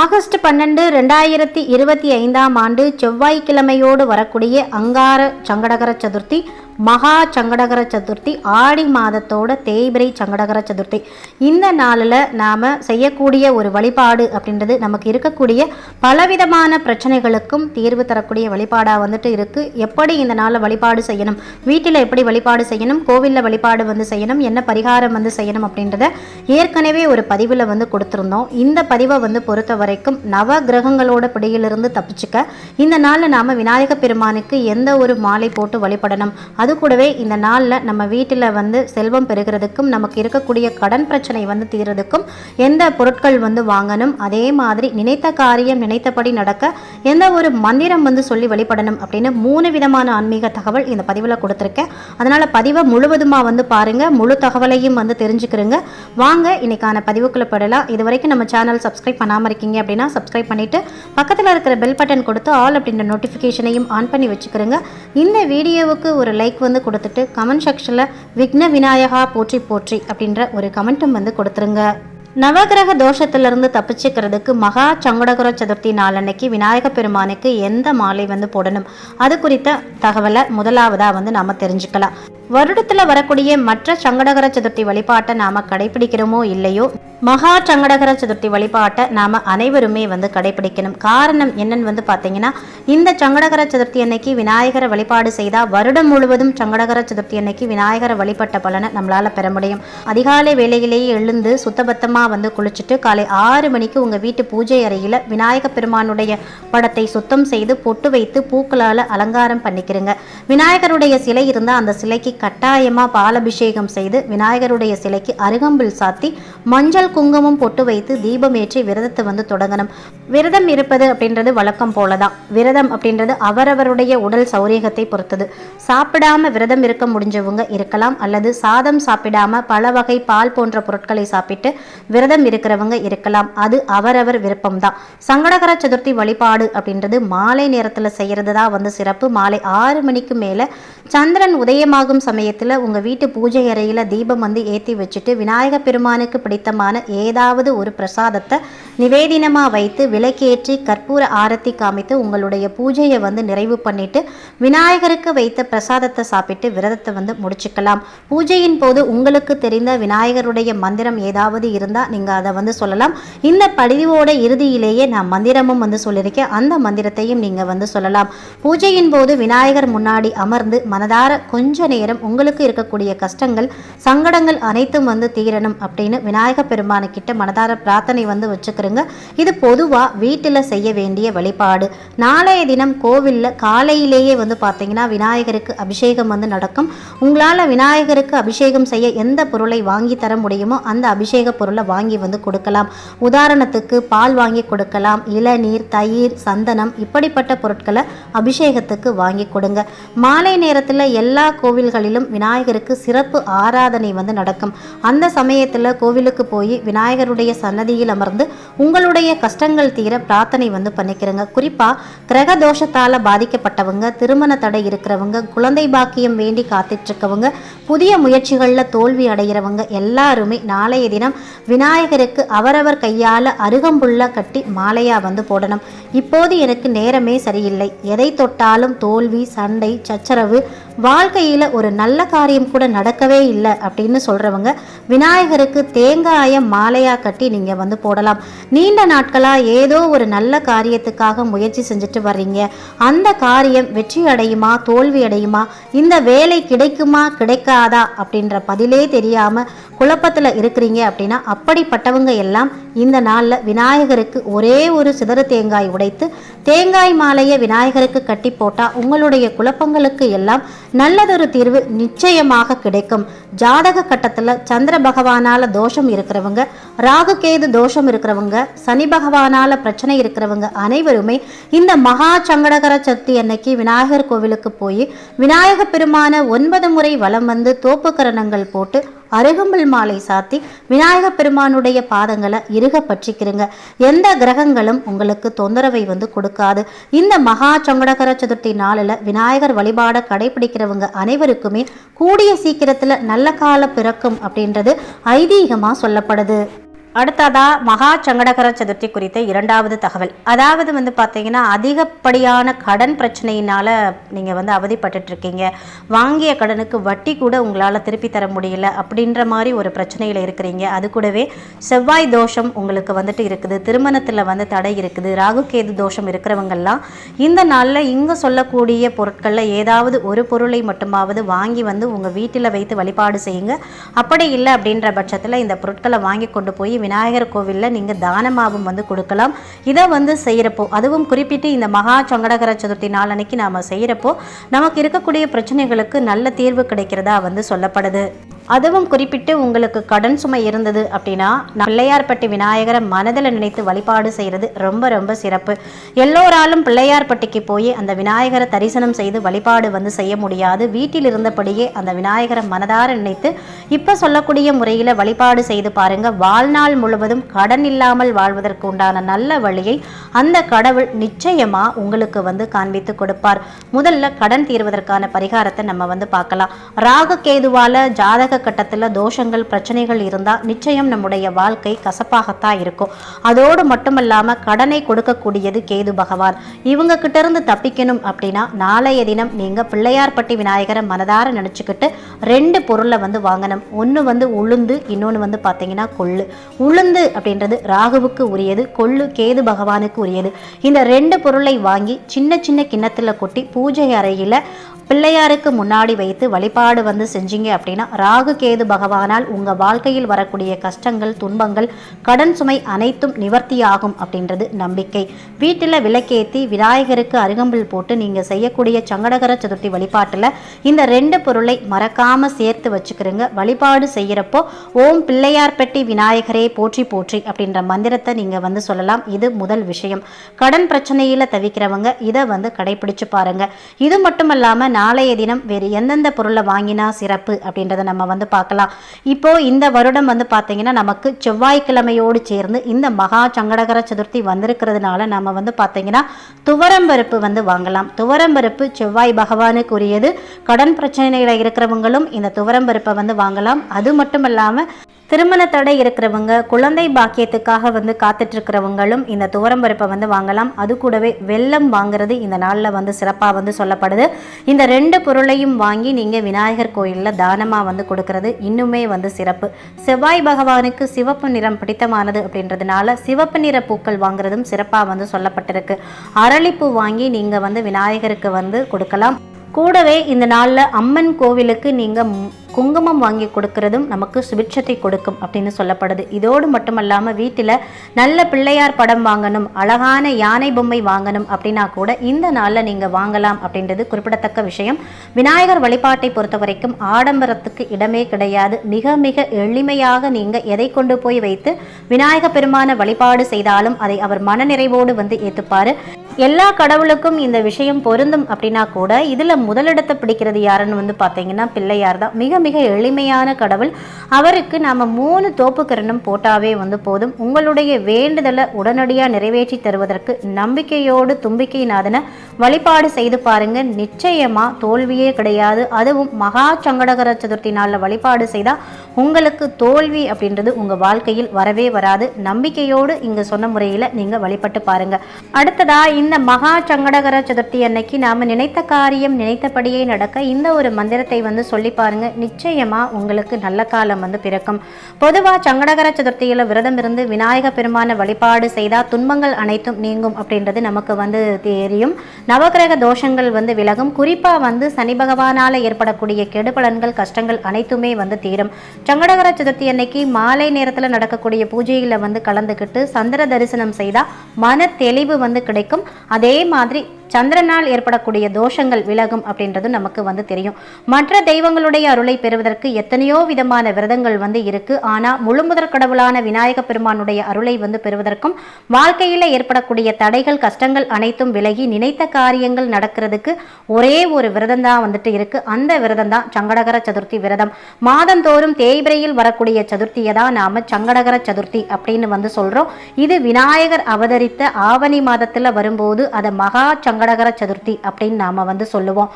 August பன்னெண்டு ரெண்டாயிரத்தி இருபத்தி ஐந்தாம் ஆண்டு செவ்வாய்க்கிழமையோடு வரக்கூடிய அங்கார சங்கடகர சதுர்த்தி மகா சங்கடகர சதுர்த்தி ஆடி மாதத்தோட தேய்பிரை சங்கடகர சதுர்த்தி. இந்த நாளில் நாம் செய்யக்கூடிய ஒரு வழிபாடு அப்படின்றது நமக்கு இருக்கக்கூடிய பலவிதமான பிரச்சனைகளுக்கும் தீர்வு தரக்கூடிய வழிபாடாக வந்துட்டு இருக்குது எப்படி இந்த நாளில் வழிபாடு செய்யணும்? வீட்டில் எப்படி வழிபாடு செய்யணும்? கோவிலில் வழிபாடு வந்து செய்யணும்? என்ன பரிகாரம் வந்து செய்யணும் அப்படின்றத ஏற்கனவே ஒரு பதிவில் வந்து கொடுத்துருந்தோம். இந்த பதிவை வந்து பொறுத்த வரைக்கும் நவ கிரகங்களோட பிடியிலிருந்து தப்பிச்சுக்க இந்த நாளில் நாம் விநாயக பெருமானுக்கு எந்த ஒரு மாலை போட்டு வழிபடணும்? அது கூடவே இந்த நாளில் நம்ம வீட்டில் வந்து செல்வம் பெறுகிறதுக்கும் நமக்கு இருக்கக்கூடிய கடன் பிரச்சனை வந்து தீர்றதுக்கும் எந்த பொருட்கள் வந்து வாங்கணும்? அதே மாதிரி நினைத்த காரியம் நினைத்தபடி நடக்க எந்த ஒரு மந்திரம் வந்து சொல்லி வழிபடணும் அப்படின்னு மூணு விதமான ஆன்மீக தகவல் இந்த பதிவில் கொடுத்துருக்கேன். அதனால் பதிவை முழுவதுமாக வந்து பாருங்கள் முழு தகவலையும் வந்து தெரிஞ்சுக்கிறேங்க வாங்க இன்னைக்கான பதிவுக்குள்ள படலாம் இது வரைக்கும் நம்ம சேனல் சப்ஸ்கிரைப் பண்ணாமல் இருக்கீங்க அப்படின்னா சப்ஸ்கிரைப் பண்ணிவிட்டு பக்கத்தில் இருக்கிற பெல் பட்டன் கொடுத்து ஆல் அப்படின்ற நோட்டிஃபிகேஷனையும் ஆன் பண்ணி வச்சுக்கிறோங்க. இந்த வீடியோவுக்கு ஒரு லைக் வந்து கொடுத்துட்டு கமெண்ட் செக்ஷனில் விக்ன விநாயகா போற்றி போற்றி அப்படின்ற ஒரு கமெண்ட்டும் வந்து கொடுத்துருங்க. நவகிரக தோஷத்திலிருந்து தப்பிச்சுக்கிறதுக்கு மகா சங்கடகர சதுர்த்தி நாளன்னைக்கு விநாயக பெருமானுக்கு எந்த மாலை வந்து போடணும்? அது குறித்த தகவலை முதலாவதாக வந்து நாம் தெரிஞ்சுக்கலாம். வருடத்தில் வரக்கூடிய மற்ற சங்கடகர சதுர்த்தி வழிபாட்டை நாம் கடைபிடிக்கிறோமோ இல்லையோ மகா சங்கடகர சதுர்த்தி வழிபாட்டை நாம் அனைவருமே வந்து கடைபிடிக்கணும். காரணம் என்னன்னு வந்து பார்த்தீங்கன்னா இந்த சங்கடகர சதுர்த்தி அன்னைக்கு விநாயகரை வழிபாடு செய்தால் வருடம் முழுவதும் சங்கடகர சதுர்த்தி அன்னைக்கு விநாயகரை வழிபட்ட பலனை நம்மளால் பெற முடியும். அதிகாலை வேளையிலேயே எழுந்து சுத்தபத்தமாக வந்து குளிச்சுட்டு காலை ஆறு மணிக்கு உங்கள் வீட்டு பூஜை அறையில் விநாயக பெருமானுடைய படத்தை சுத்தம் செய்து பொட்டு வைத்து பூக்களால் அலங்காரம் பண்ணிக்கிறங்க. விநாயகருடைய சிலை இருந்தால் அந்த சிலைக்கு கட்டாயமாக பாலபிஷேகம் செய்து விநாயகருடைய சிலைக்கு அருகம்பில் சாத்தி மஞ்சள் குங்குமம் பொட்டு வைத்து தீபம் ஏற்றி விரதத்தை வந்து தொடங்கணும். விரதம் இருப்பது அப்படின்றது வழக்கம் போலதான். விரதம் அப்படின்றது அவரவருடைய உடல் சௌரியகத்தை பொறுத்தது. சாப்பிடாம விரதம் இருக்க முடிஞ்சவங்க இருக்கலாம் அல்லது சாதம் சாப்பிடாம பல வகை பால் போன்ற பொருட்களை சாப்பிட்டு விரதம் இருக்கிறவங்க இருக்கலாம். அது அவரவர் விருப்பம்தான். சங்கடகர சதுர்த்தி வழிபாடு அப்படின்றது மாலை நேரத்தில் செய்கிறது தான் வந்து சிறப்பு. மாலை ஆறு மணிக்கு மேலே சந்திரன் உதயமாகும் சமயத்தில் உங்கள் வீட்டு பூஜை அறையில் தீபம் வந்து ஏற்றி வச்சுட்டு விநாயக பெருமானுக்கு பிடித்தமான ஏதாவது ஒரு பிரசாதத்தை நிவேதினமாக வைத்து விளக்கேற்றி கற்பூர ஆரத்தி காமித்து உங்களுடைய பூஜையை வந்து நிறைவு பண்ணிட்டு விநாயகருக்கு வைத்த பிரசாதத்தை சாப்பிட்டு விரதத்தை வந்து முடிச்சுக்கலாம். பூஜையின் போது உங்களுக்கு தெரிந்த விநாயகருடைய மந்திரம் ஏதாவது இருந்தால் நீங்கள் அதை வந்து சொல்லலாம். இந்த பதிவோட இறுதியிலேயே நான் மந்திரமும் வந்து சொல்லியிருக்கேன் அந்த மந்திரத்தையும் நீங்கள் வந்து சொல்லலாம். பூஜையின் போது விநாயகர் முன்னாடி அமர்ந்து மனதார கொஞ்ச நேரம் உங்களுக்கு இருக்கக்கூடிய கஷ்டங்கள் சங்கடங்கள் அனைத்தும் வந்து தீரணும் அப்படின்னு விநாயக பெருமானை கிட்ட மனதார பிரார்த்தனை வந்து வச்சுக்கிறோங்க இது பொதுவாக வீட்டில் செய்ய வேண்டிய வழிபாடு. நாளைய தினம் கோவிலில் காலையிலேயே வந்து பார்த்தீங்கன்னா விநாயகருக்கு அபிஷேகம் வந்து நடக்கும். உங்களால் விநாயகருக்கு அபிஷேகம் செய்ய எந்த பொருளை வாங்கி தர முடியுமோ அந்த அபிஷேக பொருளை வாங்கி வந்து கொடுக்கலாம். உதாரணத்துக்கு பால் வாங்கி கொடுக்கலாம் இளநீர் தயிர் சந்தனம் இப்படிப்பட்ட பொருட்களை அபிஷேகத்துக்கு வாங்கி கொடுங்க. மாலை நேரத்தில் எல்லா கோவில்களிலும் விநாயகருக்கு சிறப்பு ஆராதனை வந்து நடக்கும். அந்த சமயத்தில் கோவிலுக்கு போய் விநாயகருடைய சன்னதியில் அமர்ந்து உங்களுடைய கஷ்டங்கள் தீர பிரார்த்தனை வந்து பண்ணிக்கிறங்க. குறிப்பாக கிரக தோஷத்தால் பாதிக்கப்பட்டவங்க திருமண தடை இருக்கிறவங்க குழந்தை பாக்கியம் வேண்டி காத்துட்ருக்கவங்க புதிய முயற்சிகளில் தோல்வி அடைகிறவங்க எல்லாருமே நாளைய தினம் விநாயகருக்கு அவரவர் கையால் அருகம்புள்ள கட்டி மாலையாக வந்து போடணும். இப்போது எனக்கு நேரமே சரியில்லை. எதை தொட்டாலும் தோல்வி சண்டை சச்சரவு வாழ்க்கையில் ஒரு நல்ல காரியம் கூட நடக்கவே இல்லை அப்படின்னு சொல்கிறவங்க விநாயகருக்கு தேங்காயை மாலையாக கட்டி நீங்கள் வந்து போடலாம். நீண்ட நாட்களாக ஏதோ ஒரு நல்ல காரியத்துக்காக முயற்சி செஞ்சுட்டு வர்றீங்க. அந்த காரியம் வெற்றி அடையுமா தோல்வி அடையுமா இந்த வேலை கிடைக்குமா கிடைக்காதா அப்படின்ற பதிலே தெரியாமல் குழப்பத்தில் இருக்கிறீங்க அப்படின்னா அப்படிப்பட்டவங்க எல்லாம் இந்த நாளில் விநாயகருக்கு ஒரே ஒரு சிதறு தேங்காய் உடைத்து தேங்காய் மாலையை விநாயகருக்கு கட்டி போட்டால் உங்களுடைய குழப்பங்களுக்கு எல்லாம் நல்லதொரு தீர்வு நிச்சயமாக கிடைக்கும். ஜாதக கட்டத்தில் சந்திர பகவானால் தோஷம் இருக்கிறவங்க ராகு கேது தோஷம் இருக்கிறவங்க சனி பகவானால் பிரச்சனை இருக்கிறவங்க அனைவருமே இந்த மகா சங்கடகர சக்தி அன்னைக்கு விநாயகர் கோவிலுக்கு போய் விநாயக பெருமான ஒன்பது முறை வலம் வந்து தோப்புக்கரணங்கள் போட்டு அருகம்புல் மாலை சாத்தி விநாயகப் பெருமானுடைய பாதங்களை இறுக பற்றிக்கிறங்க. எந்த கிரகங்களும் உங்களுக்கு தொந்தரவை வந்து கொடுக்காது. இந்த மகா சங்கடகர சதுர்த்தி நாளில் விநாயகர் வழிபாட கடைபிடிக்கிறவங்க அனைவருக்குமே கூடிய சீக்கிரத்தில் நல்ல கால பிறக்கும் அப்படின்றது ஐதீகமாக சொல்லப்படுது. அடுத்ததா மகா சங்கடகர சதுர்த்தி குறித்த இரண்டாவது தகவல். அதாவது வந்து பார்த்தீங்கன்னா அதிகப்படியான கடன் பிரச்சனையினால் நீங்கள் வந்து அவதிப்பட்டு இருக்கீங்க வாங்கிய கடனுக்கு வட்டி கூட உங்களால் திருப்பி தர முடியல அப்படின்ற மாதிரி ஒரு பிரச்சனையில் இருக்கிறீங்க. அது கூடவே செவ்வாய் தோஷம் உங்களுக்கு வந்துட்டு இருக்குது. திருமணத்தில் வந்து தடை இருக்குது. ராகுகேது தோஷம் இருக்கிறவங்கெல்லாம் இந்த நாளில் இங்கே சொல்லக்கூடிய பொருட்களில் ஏதாவது ஒரு பொருளை மட்டுமாவது வாங்கி வந்து உங்கள் வீட்டில் வைத்து வழிபாடு செய்யுங்க. அப்படி இல்லை அப்படின்ற பட்சத்தில் இந்த பொருட்களை வாங்கி கொண்டு போய் விநாயகர் கோவிலில் நீங்கள் தானமாகவும் வந்து கொடுக்கலாம். இதை வந்து செய்கிறப்போ அதுவும் குறிப்பிட்டு இந்த மகா சங்கடகர சதுர்த்தி நாளன்னைக்கு நாம் செய்கிறப்போ நமக்கு இருக்கக்கூடிய பிரச்சனைகளுக்கு நல்ல தீர்வு கிடைக்கிறதா வந்து சொல்லப்படுது. அதுவும் குறிப்பிட்டு உங்களுக்கு கடன் சுமை இருந்தது அப்படின்னா பிள்ளையார்பட்டி விநாயகரை மனதில் நினைத்து வழிபாடு செய்கிறது ரொம்ப ரொம்ப சிறப்பு. எல்லோராலும் பிள்ளையார்பட்டிக்கு போய் அந்த விநாயகரை தரிசனம் செய்து வழிபாடு வந்து செய்ய முடியாது. வீட்டில் இருந்தபடியே அந்த விநாயகரை மனதார நினைத்து இப்போ சொல்லக்கூடிய முறையில் வழிபாடு செய்து பாருங்கள் வாழ்நாள் முழுவதும் கடன் இல்லாமல் வாழ்வதற்கு உண்டான நல்ல வழியை அந்த கடவுள் நிச்சயமா உங்களுக்கு வந்து காண்பித்து கொடுப்பார். முதல்ல கடன் தீர்வதற்கான பரிகாரத்தை நம்ம வந்து பார்க்கலாம். ராகு கேதுவால ஜாதக கட்டத்தில் தோஷங்கள் பிரச்சனைகள் இருந்தால் நிச்சயம் நம்முடைய வாழ்க்கை கசப்பாகத்தான் இருக்கும். அதோடு மட்டுமல்லாமல் கடனை கொடுக்கக்கூடியது கேது பகவான். இவங்க கிட்ட இருந்து தப்பிக்கணும் அப்படின்னா நாளைய தினம் நீங்கள் பிள்ளையார்பட்டி விநாயகரை மனதார நினச்சிக்கிட்டு ரெண்டு பொருளை வந்து வாங்கணும். ஒன்று வந்து உளுந்து இன்னொன்று வந்து பார்த்தீங்கன்னா கொள்ளு. உளுந்து அப்படின்றது ராகுவுக்கு உரியது கொள்ளு கேது பகவானுக்கு உரியது. இந்த ரெண்டு பொருளை வாங்கி சின்ன சின்ன கிண்ணத்தில் கொட்டி பூஜை அறையில் பிள்ளையாருக்கு முன்னாடி வைத்து வழிபாடு வந்து செஞ்சீங்க அப்படின்னா ராகு கேது பகவானால் உங்கள் வாழ்க்கையில் வரக்கூடிய கஷ்டங்கள் துன்பங்கள் கடன் சுமை அனைத்தும் நிவர்த்தியாகும் அப்படின்றது நம்பிக்கை. வீட்டில் விளக்கேற்றி விநாயகருக்கு அருகம்பில் போட்டு நீங்கள் செய்யக்கூடிய சங்கடகர சதுர்த்தி வழிபாட்டில் இந்த ரெண்டு பொருளை மறக்காமல் சேர்த்து வச்சுக்கிறீங்க. வழிபாடு செய்கிறப்போ ஓம் பிள்ளையார்பட்டி விநாயகரே போற்றி போற்றி அப்படின்ற மந்திரத்தை நீங்கள் வந்து சொல்லலாம். இது முதல் விஷயம். கடன் பிரச்சனையில் தவிக்கிறவங்க இதை வந்து கடைபிடிச்சு பாருங்க. இது மட்டுமல்லாமல் நாளைய தினம் வேறு எந்தெந்த பொருளை வாங்கினா சிறப்பு அப்படின்றத நம்ம வந்து பார்க்கலாம். இப்போ இந்த வருடம் வந்து பார்த்தீங்கன்னா நமக்கு செவ்வாய்க்கிழமையோடு சேர்ந்து இந்த மகா சங்கடகர சதுர்த்தி வந்திருக்கிறதுனால நம்ம வந்து பார்த்தீங்கன்னா துவரம்பருப்பு வந்து வாங்கலாம். துவரம்பருப்பு செவ்வாய் பகவானுக்கு உரியது கடன் பிரச்சனையில் இருக்கிறவங்களும் இந்த துவரம்பருப்பை வந்து வாங்கலாம். அது மட்டும் இல்லாமல் திருமண தடை இருக்கிறவங்க குழந்தை பாக்கியத்துக்காக வந்து காத்துட்டு இருக்கிறவங்களும் இந்த துவரம்பருப்பை வந்து வாங்கலாம். அது கூடவே வெள்ளம் வாங்குறது இந்த நாளில் வந்து சிறப்பாக வந்து சொல்லப்படுது. இந்த ரெண்டு பொருளையும் வாங்கி நீங்கள் விநாயகர் கோயிலில் தானமாக வந்து கொடுக்கறது இன்னுமே வந்து சிறப்பு. செவ்வாய் பகவானுக்கு சிவப்பு நிறம் பிடித்தமானது அப்படின்றதுனால சிவப்பு நிற பூக்கள் வாங்குறதும் சிறப்பாக வந்து சொல்லப்பட்டிருக்கு. அரளிப்பூ வாங்கி நீங்கள் வந்து விநாயகருக்கு வந்து கொடுக்கலாம். கூடவே இந்த நாளில் அம்மன் கோவிலுக்கு நீங்கள் குங்குமம் வாங்கி கொடுக்கறதும் நமக்கு சுபிட்சத்தை கொடுக்கும் அப்படின்னு சொல்லப்படுது. இதோடு மட்டுமல்லாமல் வீட்டில் நல்ல பிள்ளையார் படம் வாங்கணும் அழகான யானை பொம்மை வாங்கணும் அப்படின்னா கூட இந்த நாளில் நீங்கள் வாங்கலாம் அப்படின்றது குறிப்பிடத்தக்க விஷயம். விநாயகர் வழிபாட்டை பொறுத்த வரைக்கும் ஆடம்பரத்துக்கு இடமே கிடையாது. மிக மிக எளிமையாக நீங்கள் எதை கொண்டு போய் வைத்து விநாயக பெருமான வழிபாடு செய்தாலும் அதை அவர் மனநிறைவோடு வந்து ஏற்றுப்பார் எல்லா கடவுளுக்கும் இந்த விஷயம் பொருந்தும் அப்படின்னா கூட இதில் முதலிடத்தை பிடிக்கிறது யாருன்னு வந்து பார்த்தீங்கன்னா பிள்ளையார் தான். மிக மிக எளிமையான கடவுள். அவருக்கு நாம் மூணு தோப்புக்கரணம் போட்டாவே வந்து போதும். உங்களுடைய வேண்டுதலை உடனடியாக நிறைவேற்றி தருவதற்கு நம்பிக்கையோடு தும்பிக்கைநாதனை வழிபாடு செய்து பாருங்க. நிச்சயமாக தோல்வியே கிடையாது. அதுவும் மகா சங்கடகர சதுர்த்தி நாளில் வழிபாடு செய்தால் உங்களுக்கு தோல்வி அப்படின்றது உங்கள் வாழ்க்கையில் வரவே வராது. நம்பிக்கையோடு இங்கே சொன்ன முறையில் நீங்கள் வழிபட்டு பாருங்கள் அடுத்ததாக இந்த மகா சங்கடகர சதுர்த்தி அன்னைக்கு நாம் நினைத்த காரியம் நினைத்தபடியே நடக்க இந்த ஒரு மந்திரத்தை வந்து சொல்லி பாருங்க. நிச்சயமாக உங்களுக்கு நல்ல காலம் வந்து பிறக்கும். பொதுவாக சங்கடகர சதுர்த்தியில் விரதம் இருந்து விநாயக பெருமான வழிபாடு செய்தால் துன்பங்கள் அனைத்தும் நீங்கும் அப்படின்றது நமக்கு வந்து தெரியும். நவகிரக தோஷங்கள் வந்து விலகும். குறிப்பாக வந்து சனி பகவானால் ஏற்படக்கூடிய கெடுபலன்கள் கஷ்டங்கள் அனைத்துமே வந்து தீரும். சங்கடகர சதுர்த்தி அன்னைக்கு மாலை நேரத்தில் நடக்கக்கூடிய பூஜையில் வந்து கலந்துக்கிட்டு சந்திர தரிசனம் செய்தால் மன தெளிவு வந்து கிடைக்கும். அதே மாதிரி சந்திரனால் ஏற்படக்கூடிய தோஷங்கள் விலகும் அப்படின்றது நமக்கு வந்து தெரியும். மற்ற தெய்வங்களுடைய அருளை பெறுவதற்கு எத்தனையோ விதமான விரதங்கள் வந்து இருக்கு. ஆனா முழுமுதற் கடவுளான விநாயக பெருமானுடைய அருளை வந்து பெறுவதற்கும் வாழ்க்கையில் ஏற்படக்கூடிய தடைகள் கஷ்டங்கள் அனைத்தும் விலகி நினைத்த காரியங்கள் நடக்கிறதுக்கு ஒரே ஒரு விரதம் தான் வந்துட்டு இருக்கு. அந்த விரதம் தான் சங்கடகர சதுர்த்தி விரதம். மாதந்தோறும் தேய்பிரையில் வரக்கூடிய சதுர்த்தியை தான் நாம சங்கடகர சதுர்த்தி அப்படின்னு வந்து சொல்றோம். இது விநாயகர் அவதரித்த ஆவணி மாதத்தில் வரும்போது அதை மகா சங்க சங்கடகர சதுர்த்தி அப்படின்னு நாம வந்து சொல்லுவோம்.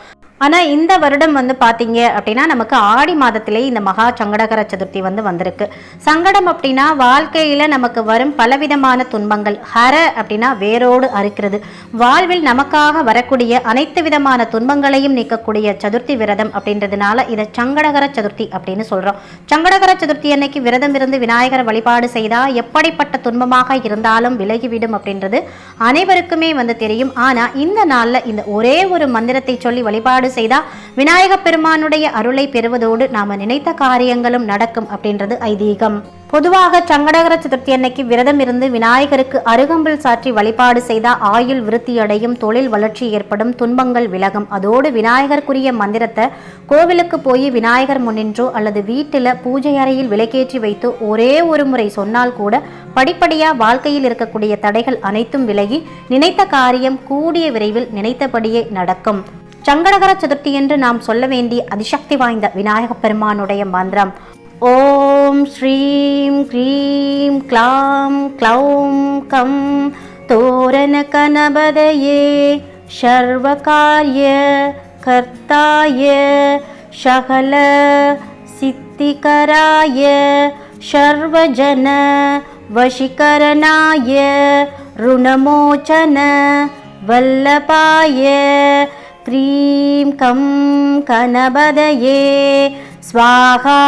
ஆனால் இந்த வருடம் வந்து பார்த்தீங்க அப்படின்னா நமக்கு ஆடி மாதத்திலே இந்த மகா சங்கடகர சதுர்த்தி வந்து வந்திருக்கு. சங்கடம் அப்படின்னா வாழ்க்கையில நமக்கு வரும் பலவிதமான துன்பங்கள். ஹர அப்படின்னா வேரோடு அறுக்கிறது. வாழ்வில் நமக்காக வரக்கூடிய அனைத்து விதமான துன்பங்களையும் நீக்கக்கூடிய சதுர்த்தி விரதம் அப்படின்றதுனால இதை சங்கடகர சதுர்த்தி அப்படின்னு சொல்றோம். சங்கடகர சதுர்த்தி அன்னைக்கு விரதம் இருந்து விநாயகர் வழிபாடு செய்தால் எப்படிப்பட்ட துன்பமாக இருந்தாலும் விலகிவிடும் அப்படின்றது அனைவருக்குமே வந்து தெரியும். ஆனால் இந்த நாளில் இந்த ஒரே ஒரு மந்திரத்தை சொல்லி வழிபாடு செய்தா விநாயக பெருமானுடைய அருளை பெறுவதோடு நாம நினைத்த காரியங்களும் நடக்கும் அப்படின்றது ஐதீகம். பொதுவாக சங்கடகர சதுர்த்தி அன்னைக்கு விரதம் இருந்து விநாயகருக்கு அருகம்பில் சாற்றி வழிபாடு செய்தால் ஆயுள் விருத்தியடையும் தொழில் வளர்ச்சி ஏற்படும் துன்பங்கள் விலகும். அதோடு விநாயகருக்குரிய மந்திரத்தை கோவிலுக்கு போய் விநாயகர் முன்னின்றோ அல்லது வீட்டில் பூஜை அறையில் விளக்கேற்றி வைத்து ஒரே ஒரு முறை சொன்னால் கூட படிப்படியாக வாழ்க்கையில் இருக்கக்கூடிய தடைகள் அனைத்தும் விலகி நினைத்த காரியம் கூடிய விரைவில் நினைத்தபடியே நடக்கும். சங்கடகர சதுர்த்தி என்று நாம் சொல்ல வேண்டிய அதிசக்தி வாய்ந்த விநாயக பெருமானுடைய மந்திரம். ஓம் ஸ்ரீம் க்ரீம் க்ளாம் க்ளௌம் கம் தோரண கணபதையே சர்வகாரிய கர்த்தாய சகல சித்திகராய சர்வஜன வஷிகரனாய ருணமோச்சன வல்லபாய க்ரீம் கம் கணபதயே ஸ்வாகா.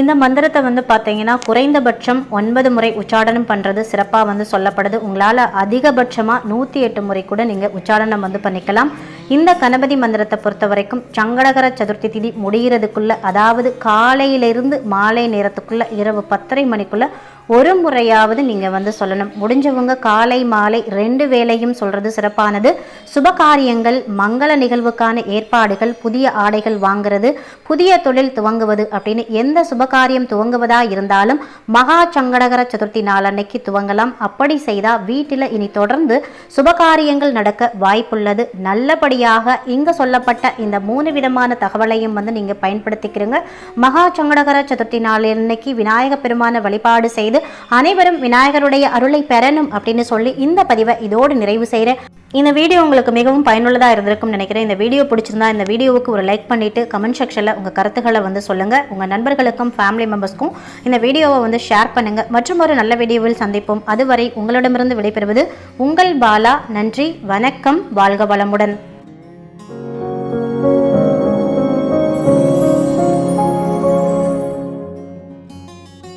இந்த மந்திரத்தை வந்து பார்த்தீங்கன்னா குறைந்தபட்சம் ஒன்பது முறை உச்சாடனம் பண்ணுறது சிறப்பாக வந்து சொல்லப்படுது. உங்களால் அதிகபட்சமாக நூற்றி எட்டு முறை கூட நீங்கள் உச்சாடனம் வந்து பண்ணிக்கலாம். இந்த கணபதி மந்திரத்தை பொறுத்த வரைக்கும் சங்கடகர சதுர்த்தி திதி முடிகிறதுக்குள்ளே அதாவது காலையிலிருந்து மாலை நேரத்துக்குள்ளே இரவு பத்தரை மணிக்குள்ளே ஒரு முறையாவது நீங்கள் வந்து சொல்லணும். முடிஞ்சவங்க காலை மாலை ரெண்டு வேளையும் சொல்கிறது சிறப்பானது. சுபகாரியங்கள் மங்கள நிகழ்வுக்கான ஏற்பாடுகள் புதிய ஆடைகள் வாங்குறது புதிய தொழில் துவங்குவது அப்படின்னு எந்த சுபகாரியம் துவங்குவதா இருந்தாலும் மகா சங்கடகர சதுர்த்தி நாள் அன்னைக்கு துவங்கலாம். அப்படி செய்தால் வீட்டில் இனி தொடர்ந்து சுபகாரியங்கள் நடக்க வாய்ப்புள்ளது. நல்லபடியாக இங்கே சொல்லப்பட்ட இந்த மூணு விதமான தகவலையும் வந்து நீங்கள் பயன்படுத்திக்கிறீங்க. மகா சங்கடகர சதுர்த்தி நாள் அன்னைக்கு விநாயக பெருமான வழிபாடு செய்து அனைவரும் விநாயகருடைய அருளை பெறணும் அப்படின்னு சொல்லி இந்த பதிவை இதோடு நிறைவு செய்கிறேன் இந்த வீடியோ உங்களுக்கு மிகவும் பயனுள்ளதாக இருந்திருக்கும்னு நினைக்கிறேன். இந்த வீடியோ பிடிச்சிருந்தா இந்த வீடியோவுக்கு ஒரு லைக் பண்ணிட்டு கமெண்ட் செக்ஷனில் உங்கள் கருத்துக்களை வந்து சொல்லுங்கள் உங்கள் நண்பர்களுக்கும் ஃபேமிலி மெம்பர்ஸ்க்கும் இந்த வீடியோவை வந்து ஷேர் பண்ணுங்கள் மற்றும் ஒரு நல்ல வீடியோவில் சந்திப்போம். அதுவரை உங்களிடமிருந்து விடைபெறுவது உங்கள் பாலா. நன்றி வணக்கம். வாழ்க வளமுடன்.